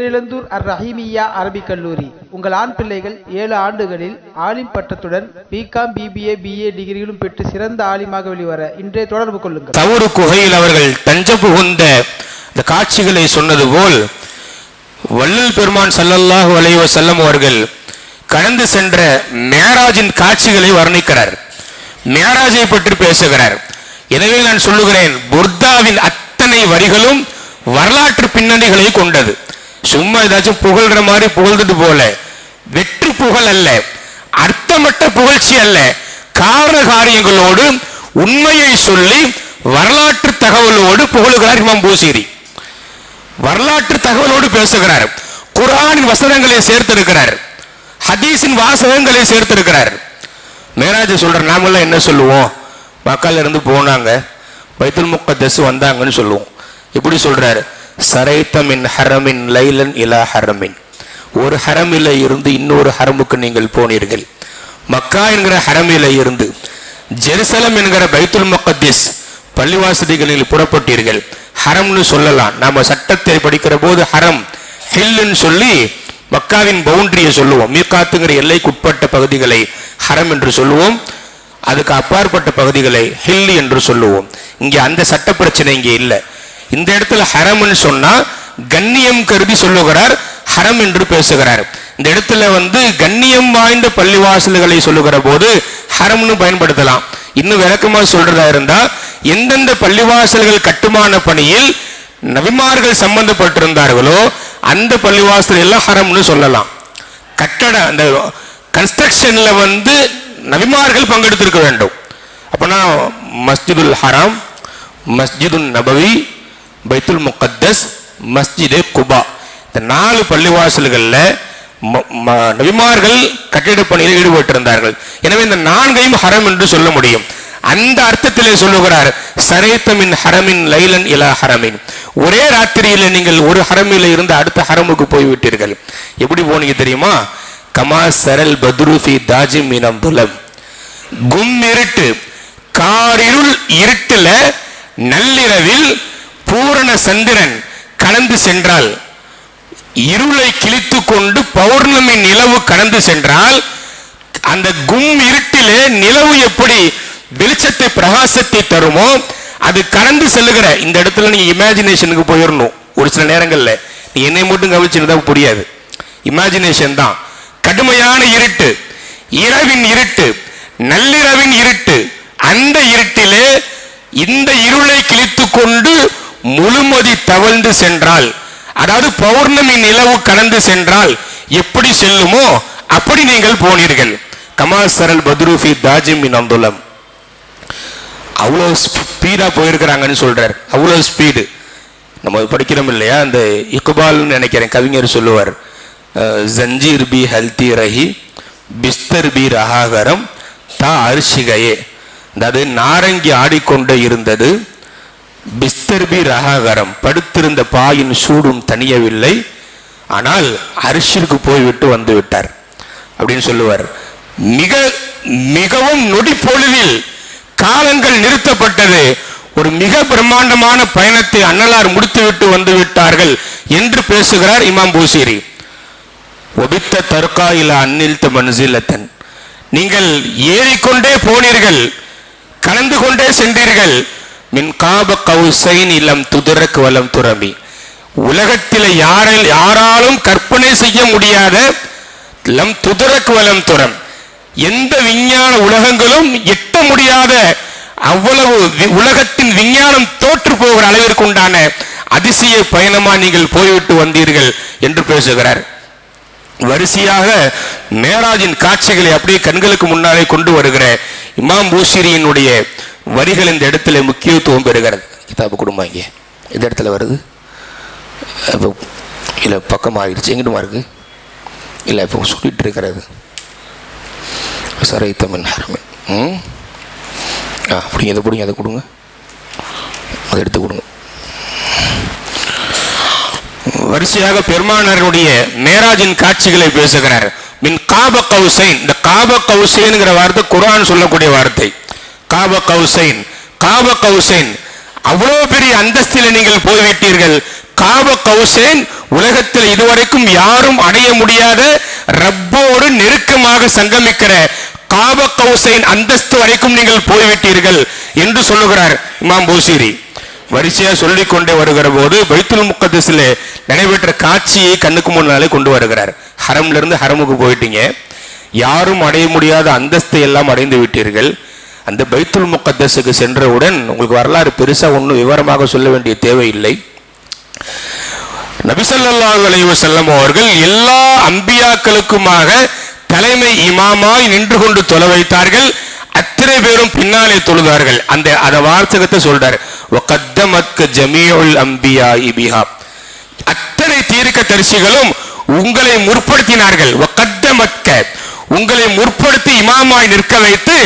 பேரிழந்தூர் அர் ரஹீமியா அரபிக் கல்லூரி. உங்கள் ஆண் பிள்ளைகள் ஏழு ஆண்டுகளில் ஆலிம் பட்டத்துடன் பிகாம் பிபிஏ பிஏ டிகிரிகளும் பெற்று சிறந்த ஆலிமாக வெளிவர இன்றைய தொடர்பு கொள்ளுங்கள். தவறு குகையில் அவர்கள் தஞ்சம் புகுந்த இந்த காட்சிகளை சொன்னது போல் வள்ளல் பெருமான் சல்லல்லாஹு அலைஹி செல்லம் அவர்கள் கடந்து சென்ற மேராஜின் காட்சிகளை வர்ணிக்கிறார். மேராஜை பற்றி பேசுகிறார். எனவே நான் சொல்லுகிறேன் புர்தாவின் அத்தனை வரிகளும் வரலாற்று பின்னணிகளை கொண்டது. சும்மா ஏதாச்சும் புகழ்ற மாதிரி புகழ்ந்துட்டு போல வெற்றி புகழ் அல்ல. அர்த்தமற்ற புகழ்ச்சி அல்ல. காரண காரியங்களோடு உண்மையை சொல்லி வரலாற்று தகவலோடு புகழுகிறார் இமாம் பூசிரி. வரலாற்று தகவலோடு பேசுகிறார். குரானின் வசனங்களை சேர்த்திருக்கிறார். ஹதீஸின் வாசகங்களை சேர்த்திருக்கிறார். மேராஜ் சொல்ற நாமெல்லாம் என்ன சொல்லுவோம்? மக்கள் இருந்து போனாங்க. பைத்துல் முக்கத்தஸ் வந்தாங்கன்னு சொல்லுவோம். எப்படி சொல்றாரு. சரைத்தமின் ஹரமின் லைலன் இலா ஹரமின். ஒரு ஹரமில இருந்து இன்னொரு ஹரமுக்கு நீங்கள் போனீர்கள். மக்கா என்கிற ஹரமில இருந்து ஜெருசலம் என்கிற பைத்துல் முக்கத்திஸ் பள்ளிவாசதிகளில் புறப்பட்டீர்கள். ஹரம்னு சொல்லலாம். நாம சட்டத்தை படிக்கிற போது ஹரம் ஹில்லுன்னு சொல்லி மக்காவின் பவுண்டரியை சொல்லுவோம். மீகாத்துங்கிற எல்லைக்குட்பட்ட பகுதிகளை ஹரம் என்று சொல்லுவோம். அதுக்கு அப்பாற்பட்ட பகுதிகளை ஹில் என்று சொல்லுவோம். இங்கே அந்த சட்ட பிரச்சனை இங்கே இல்லை. இந்த இடத்துல ஹரம்னு சொன்னா கண்ணியம் கருதி சொல்லுகிறார் ஹரம் என்று பேசுகிறார். இந்த இடத்துல வந்து கண்ணியம் வாய்ந்த பள்ளிவாசல்களை சொல்லுகிற போது ஹரம்னு பயன்படுத்தலாம். இன்னும் விளக்கமாக சொல்றதா இருந்தா எந்தெந்த பள்ளிவாசல்கள் கட்டுமான பணியில் நபிமார்கள் சம்பந்தப்பட்டிருந்தார்களோ அந்த பள்ளிவாசல் எல்லாம் ஹரம்னு சொல்லலாம். கட்டட அந்த கன்ஸ்ட்ரக்ஷன்ல வந்து நபிமார்கள் பங்கெடுத்திருக்க வேண்டும். அப்போனா மஸ்ஜிதுல் ஹராம் மஸ்ஜிதுல் நபவி பைத்துல் முகத்தஸ் மஸ்ஜிது குபா. இந்த நாலு பள்ளிவாசல்களில் ம- ம- நபிமார்கள் கட்டிட பணியில் ஈடுபட்டிருந்தார்கள். எனவே இந்த நான்கையும் ஹரம் என்று சொல்ல முடியும். அந்த அர்த்தத்திலே சொல்லுகிறார் சரேத்தமின் ஹரமின் லைலன் இலா ஹரமின். ஒரே ராத்திரியில நீங்கள் ஒரு ஹரமில இருந்து அடுத்த ஹரமுக்கு போய்விட்டீர்கள். எப்படி போனீங்க தெரியுமா? கமா சரல் பத்ருஃபி தாஜிம் இனம் புலம் கும் இருட்டு காரிருள் இருட்டுல நள்ளிரவில் பூரண சந்திரன் கடந்து சென்றால் இருளை கிழித்து கொண்டு பௌர்ணமி நிலவு கடந்து சென்றால் அந்த கும் இருட்டிலே நிலவு எப்படி வெளிச்சத்தை பிரகாசத்தை தருமோ அது கடந்து செல்லுகிற இந்த இடத்துல நீங்க இமேஜினேஷனுக்கு போயிடணும் ஒரு சில நேரங்களில். நீ என்னை மட்டும் கவனிச்சுன்னு புரியாது. இமேஜினேஷன் தான். கடுமையான இருட்டு இரவின் இருட்டு நள்ளிரவின் இருட்டு அந்த இருட்டிலே இந்த இருளை கிழித்து கொண்டு முழுமதி தவழ்ந்து சென்றால் அதாவது பௌர்ணமி நிலவு கடந்து சென்றால் எப்படி செல்லுமோ அப்படி நீங்கள் போனீர்கள். கமாசரல் பத்ரூஃபி தாஜிமின் அந்துலம். அவ்வளோ ஸ்பீடா போயிருக்கிறாங்கன்னு சொல்றார். அவ்வளோ ஸ்பீடு நம்ம படிக்கிறோம் இல்லையா? அந்த இக்பால்னு நினைக்கிறேன் கவிஞர் சொல்லுவார். அஹ், ஜஞ்சீர் பி ஹல்தி ரஹி பிஸ்தர் பி ரஹாகரம் தா அரிசிகையே அதாவது நாரங்கி ஆடிக்கொண்டே இருந்தது. பிஸ்தர்பி படுத்திருந்த பாயின் சூடும் தணியவில்லை. ஆனால் அரிசிற்கு போய்விட்டு வந்து விட்டார். அப்படின்னு சொல்லுவார். மிக மிகவும் நொடி பொழுதில் காலங்கள் நிறுத்தப்பட்டது. ஒரு மிக பிரம்மாண்டமான பயணத்தை அன்னலார் முடித்துவிட்டு வந்து விட்டார்கள் என்று பேசுகிறார் இமாம் பூசிரி. ஒபித்த தர்கா இல அந்நில் மன்சிலத்தன். நீங்கள் ஏறிக்கொண்டே போனீர்கள். கலந்து கொண்டே சென்றீர்கள். மின் காப கௌசைன் இளம் துதிரக்கு வலம் துறமி உலகத்தில் யாரில் யாராலும் கற்பனை செய்ய முடியாத லம் துதிரக்கு வலம் துறம். எந்த விஞ்ஞான உலகங்களும் எட்ட முடியாத அவ்வளவு உலகத்தின் விஞ்ஞானம் தோற்று போகிற அளவிற்கு உண்டான அதிசய பயணமா நீங்கள் போய்விட்டு வந்தீர்கள் என்று பேசுகிறார். வரிசையாக மேராஜின் காட்சிகளை அப்படியே கண்களுக்கு முன்னாலே கொண்டு வருகிற இமாம் பூசிரியினுடைய வரிகள் இந்த இடத்துல முக்கியத்துவம் பெறுகிறது. கிதாபு குடும்பம் இங்கே இந்த இடத்துல வருது. இப்போ இல்லை பக்கமாக ஆயிடுச்சு எங்கிட்டுமா இருக்குது இல்லை இப்போ சொல்லிட்டு இருக்கிறது சரை தமிழ் ஹரமின் ம்? ஆ பிடிங்க அதை பிடிங்க அதை கொடுங்க. அதை எடுத்து கொடுங்க. வரிசையாக பெருமானருடைய மேராஜின் காட்சிகளை பேசுகிறார். மின் காப கவுசைன். இந்த காப கௌசைன்ங்கிற வார்த்தை குரான் சொல்லக்கூடிய வார்த்தை. காப கௌசைன் காப கவுசைன் அவ்வளவு பெரிய அந்தஸ்தில நீங்கள் போய்விட்டீர்கள். காப கௌசேன் உலகத்தில் இதுவரைக்கும் யாரும் அடைய முடியாத ரப்போடு நெருக்கமாக சங்கமிக்கிற காப கவுசைன் அந்தஸ்து வரைக்கும் நீங்கள் போய்விட்டீர்கள் என்று சொல்லுகிறார் இமாம் பூசிரி. வரிசையா சொல்லிக் கொண்டே வருகிற போது பைத்துல் முக்கத்தில நடைபெற்ற காட்சியை கண்ணுக்கு முன்னாலே கொண்டு வருகிறார். ஹரம்ல இருந்து ஹரமுக்கு போயிட்டீங்க. யாரும் அடைய முடியாத அந்தஸ்தை எல்லாம் அடைந்து விட்டீர்கள். அந்த பைத்துல் முக்கத்தஸுக்கு சென்றவுடன் உங்களுக்கு வரலாறு பெருசா ஒன்றும் விவரமாக சொல்ல வேண்டிய தேவையில்லை. நபிசல்லாஹு அலைஹி செல்லம் அவர்கள் எல்லா அம்பியாக்களுக்குமாக தலைமை இமாமாய் நின்று கொண்டு தொலை வைத்தார்கள். அத்தனை பேரும் பின்னாலே தொழுதார்கள். அந்த அந்த வார்த்தகத்தை சொல்றார். ஒக்கத்தமத்க ஜமீஉல் அம்பியா இபிஹா அத்தனை தீர்க்க தரிசிகளும் உங்களை முற்படுத்தினார்கள். ஒக்கத்தமத்க உங்களை முற்படுத்தி இமாமாய் நிற்க வைத்து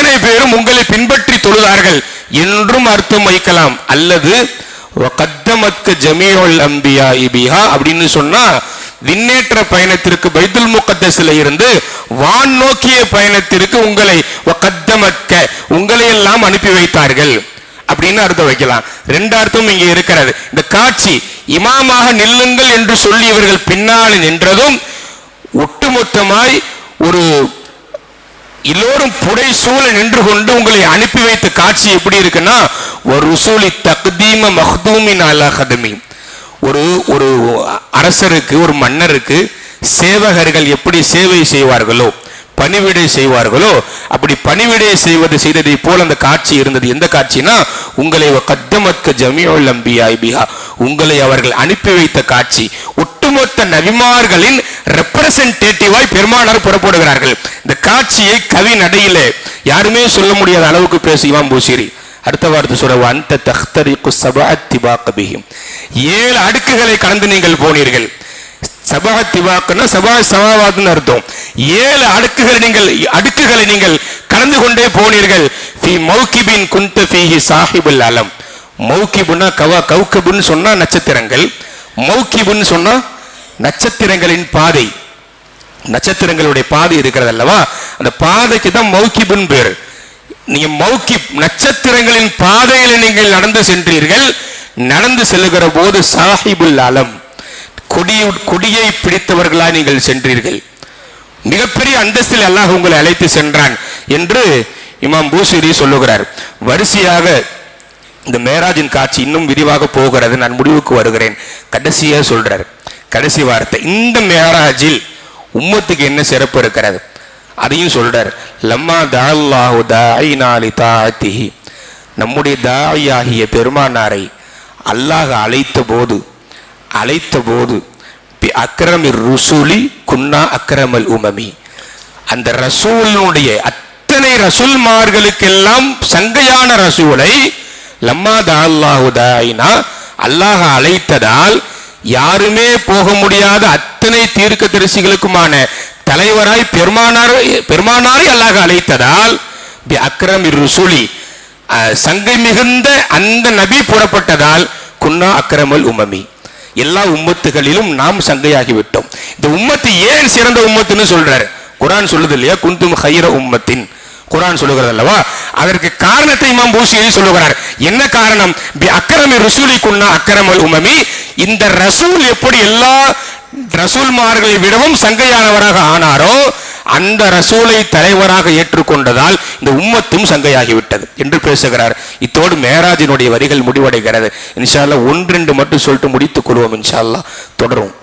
அத்தனை பேரும் உங்களை பின்பற்றி தொழுதார்கள் என்றும் அர்த்தம் வைக்கலாம் அல்லது கத்தமத்க அம்பியா இபிஹா அப்படின்னு சொன்னா விண்ணேற்ற பயணத்திற்கு பைத்துல் முகத்தஸில் இருந்து வான் நோக்கிய பயணத்திற்கு உங்களை கத்தமத்க உங்களை எல்லாம் அனுப்பி வைத்தார்கள் அப்படின்னு அர்த்தம் வைக்கலாம். ரெண்டு அர்த்தம் இங்கே இருக்கிறது. இந்த காட்சி இமாமாக நில்லுங்கள் என்று சொல்லி இவர்கள் பின்னால் நின்றதும் ஒட்டுமொத்தமாய் ஒரு எல்லோரும் புடை சூழ நின்று கொண்டு உங்களை அனுப்பி வைத்த காட்சி எப்படி இருக்குன்னா ஒரு ருசூலி தக்தீம மஹ்தூமின் அலா ஒரு ஒரு அரசருக்கு ஒரு மன்னருக்கு சேவகர்கள் எப்படி சேவை செய்வார்களோ பணிவிடை செய்வார்களோ? அப்படி பணிவிடை செய்வது செய்ததை போல அந்த காட்சி இருந்தது. எந்த காட்சினா உங்களை கத்தமக்க ஜமியோல் அம்பியாய் பிஹா உங்களை அவர்கள் அனுப்பி வைத்த காட்சி. ஒட்டுமொத்த நபிமார்களின் ரெப்ரசன்டேட்டிவாய் பெருமானார் புறப்படுகிறார்கள். இந்த காட்சியை கவி நடையிலே யாருமே சொல்ல முடியாத அளவுக்கு பேசுவான் பூசிரி. அடுத்த வார்த்தை சொல்ற அந்த தஹ்தரிக்கு திபா கபிஹிம் ஏழு அடுக்குகளை கடந்து நீங்கள் போனீர்கள். சபா திவாக்குன்னா சபா சமாவாதுன்னு அர்த்தம். ஏழு அடுக்குகளை நீங்கள் அடுக்குகளை நீங்கள் கடந்து கொண்டே போனீர்கள். ஃபி மௌகிபின் குந்த ஃபீஹி சாஹிபுல் அலம். மௌகிபுன்னா கவா கௌகபுன்னு சொன்னா நட்சத்திரங்கள். மௌகிபுன்னு சொன்னா நட்சத்திரங்களின் பாதை. நட்சத்திரங்களுடைய பாதை இருக்கிறது அல்லவா? அந்த பாதைக்கு தான் மௌகிபுன் பேர். நீங்க மௌக்கி நட்சத்திரங்களின் பாதையில் நீங்கள் நடந்து சென்றீர்கள். நடந்து செல்லுகிற போது சாஹிபுல் அலம். கொடி கொடியை பிடித்தவர்களாய் நீங்கள் சென்றீர்கள். மிகப்பெரிய அந்தஸ்தில் அல்லாஹ் உங்களை அழைத்து சென்றான் என்று இமாம் பூசூரி சொல்லுகிறார். வரிசையாக இந்த மேராஜின் காட்சி இன்னும் விரிவாக போகிறது. நான் முடிவுக்கு வருகிறேன். கடைசியா சொல்றார். கடைசி வார்த்தை. இந்த மேராஜில் உம்மத்துக்கு என்ன சிறப்பு இருக்கிறது? அதையும் சொல்றார். லம்மா தால்லாஹு தாயினாலி தாத்திஹி நம்முடைய தாயாகிய பெருமானாரை அல்லாஹ் அழைத்த போது அழைத்த போது அக்ரமி ருசூலி குன்னா அக்ரமல் உமமி. அந்த ரசூலினுடைய அத்தனை ரசூல்மார்களுக்கெல்லாம் சங்கையான ரசூலை லம்மா தால்லாஹு தாயினா? அல்லாஹ் அழைத்ததால் யாருமே போக முடியாத அத்தனை தீர்க்க தரிசிகளுக்குமான தலைவராய் பெருமானார் பெருமானாரை அல்லாஹ் அழைத்ததால் பி ருசூலி. அஹ், சங்கை மிகுந்த அந்த நபி புறப்பட்டதால் குன்னா அக்ரமல் உமமி. எல்லா உம்மத்துகளிலும் நாம் சங்கையாகிவிட்டோம் இந்த உம்மத்து ஏன் சிறந்த உம்மத்துன்னு சொல்றாரு? குரான் சொல்லுது இல்லையா? குந்தும் ஹைர உம்மத்தின். குரான் சொல்லுகிறது அல்லவா? அதற்கு காரணத்தை இமாம் பூசியரி சொல்லுகிறார். என்ன காரணம்? பி அக்கரமி ரசூலி குன்னா அக்கரமல் உமமி. இந்த ரசூல் எப்படி எல்லா ரசூல்மார்களை விடவும் சங்கையானவராக ஆனாரோ அந்த ரசூலை தலைவராக ஏற்றுக்கொண்டதால் இந்த உம்மத்தும் சங்கையாகிவிட்டது என்று பேசுகிறார். இத்தோடு மேராஜினுடைய வரிகள் முடிவடைகிறது. இன்ஷால்லா ஒன்றிரண்டு ஒன்றெண்டு மட்டும் சொல்லிட்டு முடித்துக் கொள்வோம் இன்ஷால்லா தொடரும்.